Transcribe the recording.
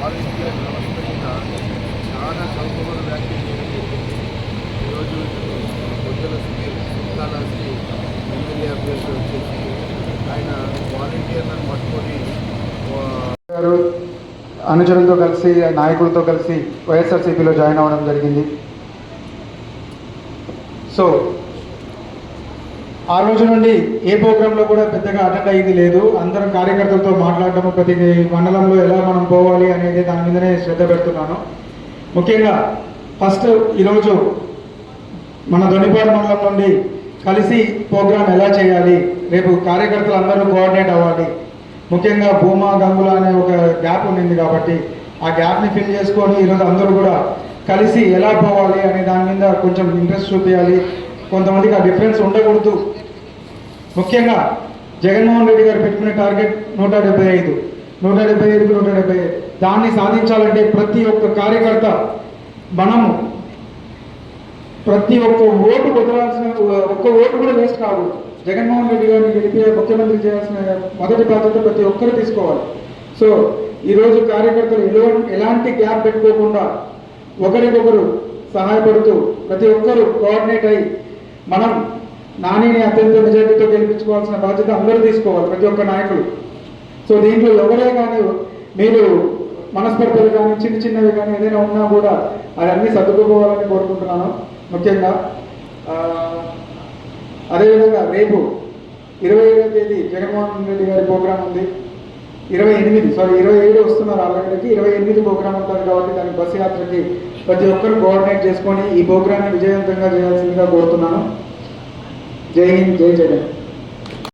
ఆరోగ్య వ్యవస్థ చాలా చౌకబడి వ్యాఖ్య ఈరోజు పొద్దుల సుల్తానా ఎమ్మెల్యే అభ్యర్థి వచ్చేసి ఆయన వాలంటీర్లను పట్టుకొని గారు అనుచరులతో కలిసి నాయకులతో కలిసి వైఎస్ఆర్సీపీలో జాయిన్ అవ్వడం జరిగింది. సో ఆ రోజు నుండి ఏ ప్రోగ్రాంలో కూడా పెద్దగా అటెండ్ అయ్యింది లేదు. అందరం కార్యకర్తలతో మాట్లాడటము ప్రతి మండలంలో ఎలా మనం పోవాలి అనేది దాని మీదనే శ్రద్ధ పెడుతున్నాను. ముఖ్యంగా ఫస్ట్ ఈరోజు మన దొనిపాడు మండలం నుండి కలిసి ప్రోగ్రాం ఎలా చేయాలి రేపు కార్యకర్తలు అందరూ కోఆర్డినేట్ అవ్వాలి. ముఖ్యంగా భూమా గంగుల అనే ఒక గ్యాప్ ఉండింది కాబట్టి ఆ గ్యాప్ని ఫిల్ చేసుకొని ఈరోజు అందరూ కూడా కలిసి ఎలా పోవాలి అనే దాని మీద కొంచెం ఇంట్రెస్ట్ చూపించాలి. కొంతమందికి ఆ డిఫరెన్స్ ఉండకూడదు. ముఖ్యంగా జగన్మోహన్ రెడ్డి గారు పెట్టుకునే టార్గెట్ నూట డెబ్బై ఐదు. నూట డెబ్బై ఐదుకు నూట డెబ్బై ఐదు. దాన్ని సాధించాలంటే ప్రతి ఒక్క కార్యకర్త మనము ప్రతి ఒక్క ఓటు వదలాల్సిన ఒక్క ఓటు కూడా వేస్ట్ కాకూడదు జగన్మోహన్ రెడ్డి గారిని గెలిపి ముఖ్యమంత్రి చేయాల్సిన మొదటి బాధ్యత ప్రతి ఒక్కరు తీసుకోవాలి. సో ఈరోజు కార్యకర్తలు ఎలో ఎలాంటి గ్యాప్ పెట్టుకోకుండా ఒకరికొకరు సహాయపడుతూ ప్రతి ఒక్కరు కోఆర్డినేట్ అయ్యి మనం నానిని అత్యంత మెజార్టీతో గెలిపించుకోవాల్సిన బాధ్యత అందరూ తీసుకోవాలి ప్రతి ఒక్క నాయకులు. సో దీంట్లో ఎవరే కానీ మీరు మనస్పర్ధలు కానీ చిన్న చిన్నవి కానీ ఏదైనా ఉన్నా కూడా అవన్నీ సర్దుకుపోవాలని కోరుకుంటున్నాను. ముఖ్యంగా అదేవిధంగా రేపు ఇరవై ఏడవ తేదీ జగన్మోహన్ రెడ్డి గారి ప్రోగ్రాం ఉంది. ఇరవై ఎనిమిది సారీ ఇరవై ఏడు వస్తున్నారు ఆల్రెడీకి ఇరవై ఎనిమిది ప్రోగ్రామ్ ఉంటుంది కాబట్టి దాని బస్ యాత్రకి ప్రతి ఒక్కరు కోఆర్డినేట్ చేసుకొని ఈ ప్రోగ్రామ్ని విజయవంతంగా చేయాల్సిందిగా కోరుతున్నాను. జై హింద్ జై జగన్.